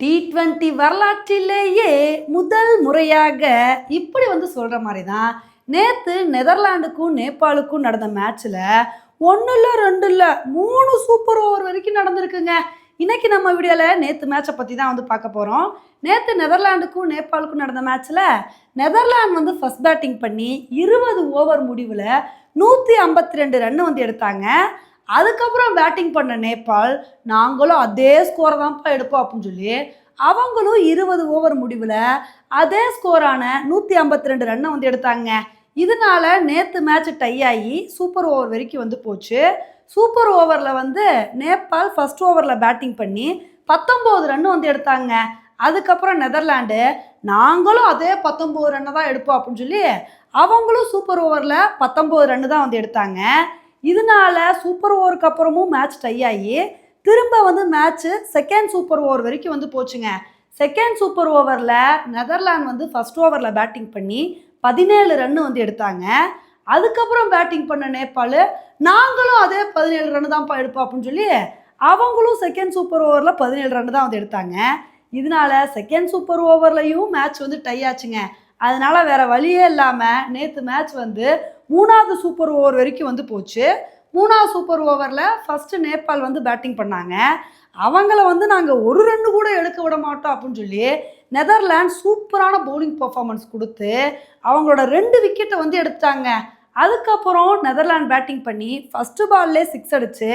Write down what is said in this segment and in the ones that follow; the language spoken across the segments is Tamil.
டி ட்வெண்ட்டி வரலாற்றிலேயே முதல் முறையாக இப்படி வந்து சொல்கிற மாதிரி தான் நேற்று நெதர்லாண்டுக்கும் நேபாளுக்கும் நடந்த மேட்ச்சில் ஒன்றும் இல்லை ரெண்டு இல்லை மூணு சூப்பர் ஓவர் வரைக்கும் நடந்திருக்குங்க. இன்றைக்கி நம்ம வீடியோவில் நேற்று மேட்சை பற்றி தான் வந்து பார்க்க போகிறோம் நேற்று நெதர்லாண்டுக்கும் நேபாளுக்கும் நடந்த மேட்ச்சில் நெதர்லாந்து வந்து ஃபஸ்ட் பேட்டிங் பண்ணி இருபது ஓவர் முடிவில் நூற்றி ஐம்பத்தி ரெண்டு ரன் வந்து எடுத்தாங்க. அதுக்கப்புறம் பேட்டிங் பண்ண நேபாள் நாங்களும் அதே ஸ்கோரை தான்ப்பா எடுப்போம் அப்படின்னு சொல்லி அவங்களும் இருபது ஓவர் முடிவில் அதே ஸ்கோரான நூற்றி ஐம்பத்தி ரெண்டு ரன்னை வந்து எடுத்தாங்க. இதனால நேற்று மேட்ச் டை ஆகி சூப்பர் ஓவர் வரைக்கும் வந்து போச்சு. சூப்பர் ஓவரில் வந்து நேபாள் ஃபஸ்ட் ஓவரில் பேட்டிங் பண்ணி பத்தொம்போது ரன் வந்து எடுத்தாங்க. அதுக்கப்புறம் நெதர்லாண்டு நாங்களும் அதே பத்தொம்போது ரன்னு தான் எடுப்போம் அப்படின்னு சொல்லி அவங்களும் சூப்பர் ஓவரில் பத்தொம்போது ரன்னு தான் வந்து எடுத்தாங்க. இதனால சூப்பர் ஓவருக்கு அப்புறமும் மேட்ச் டை ஆகி திரும்ப வந்து மேட்ச்சு செகண்ட் சூப்பர் ஓவர் வரைக்கும் வந்து போச்சுங்க. செகண்ட் சூப்பர் ஓவரில் நெதர்லாந்து வந்து ஃபர்ஸ்ட் ஓவரில் பேட்டிங் பண்ணி பதினேழு ரன்னு வந்து எடுத்தாங்க. அதுக்கப்புறம் பேட்டிங் பண்ண நேபாள் நாங்களும் அதே பதினேழு ரன்னு தான்ப்பா எடுப்போம் அப்படின்னு சொல்லி அவங்களும் செகண்ட் சூப்பர் ஓவரில் பதினேழு ரன்னு தான் வந்து எடுத்தாங்க. இதனால செகண்ட் சூப்பர் ஓவர்லையும் மேட்ச் வந்து டை ஆச்சுங்க. அதனால் வேறு வழியே இல்லாமல் நேற்று மேட்ச் வந்து மூணாவது சூப்பர் ஓவர் வரைக்கும் வந்து போச்சு. மூணாவது சூப்பர் ஓவரில் ஃபஸ்ட்டு நேபாள் வந்து பேட்டிங் பண்ணாங்க. அவங்கள வந்து நாங்கள் ஒரு ரன்னு கூட எடுக்க விட மாட்டோம் அப்படின்னு சொல்லி நெதர்லாண்ட் சூப்பரான பவுலிங் பர்ஃபார்மன்ஸ் கொடுத்து அவங்களோட ரெண்டு விக்கெட்டை வந்து எடுத்தாங்க. அதுக்கப்புறம் நெதர்லாண்ட் பேட்டிங் பண்ணி ஃபஸ்ட்டு பால்லே சிக்ஸ் அடித்து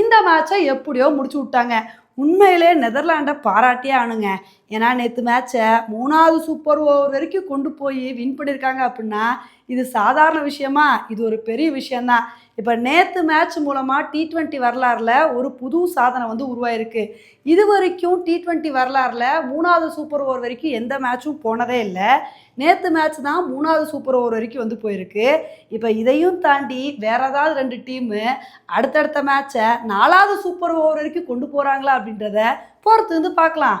இந்த மேட்சை எப்படியோ முடிச்சு விட்டாங்க. உண்மையிலே நெதர்லாண்டை பாராட்டியே ஆணுங்க ஏன்னா நேற்று மேட்சை மூணாவது சூப்பர் ஓவர் வரைக்கும் கொண்டு போய் வின் பண்ணியிருக்காங்க அப்படின்னா இது சாதாரண விஷயமா? இது ஒரு பெரிய விஷயம்தான். இப்போ நேற்று மேட்ச் மூலமாக டி ட்வெண்ட்டி வரலாறில் ஒரு புது சாதனை வந்து உருவாயிருக்கு. இது வரைக்கும் டி ட்வெண்ட்டி வரலாறில் மூணாவது சூப்பர் ஓவர் வரைக்கும் எந்த மேட்சும் போனதே இல்லை. நேற்று மேட்ச் தான் மூணாவது சூப்பர் ஓவர் வரைக்கும் வந்து போயிருக்கு. இப்போ இதையும் தாண்டி வேற ஏதாவது ரெண்டு டீமு அடுத்தடுத்த மேட்சை நாலாவது சூப்பர் ஓவர் வரைக்கும் கொண்டு போகிறாங்களா அப்படின்றத பொறுத்து வந்து பார்க்கலாம்.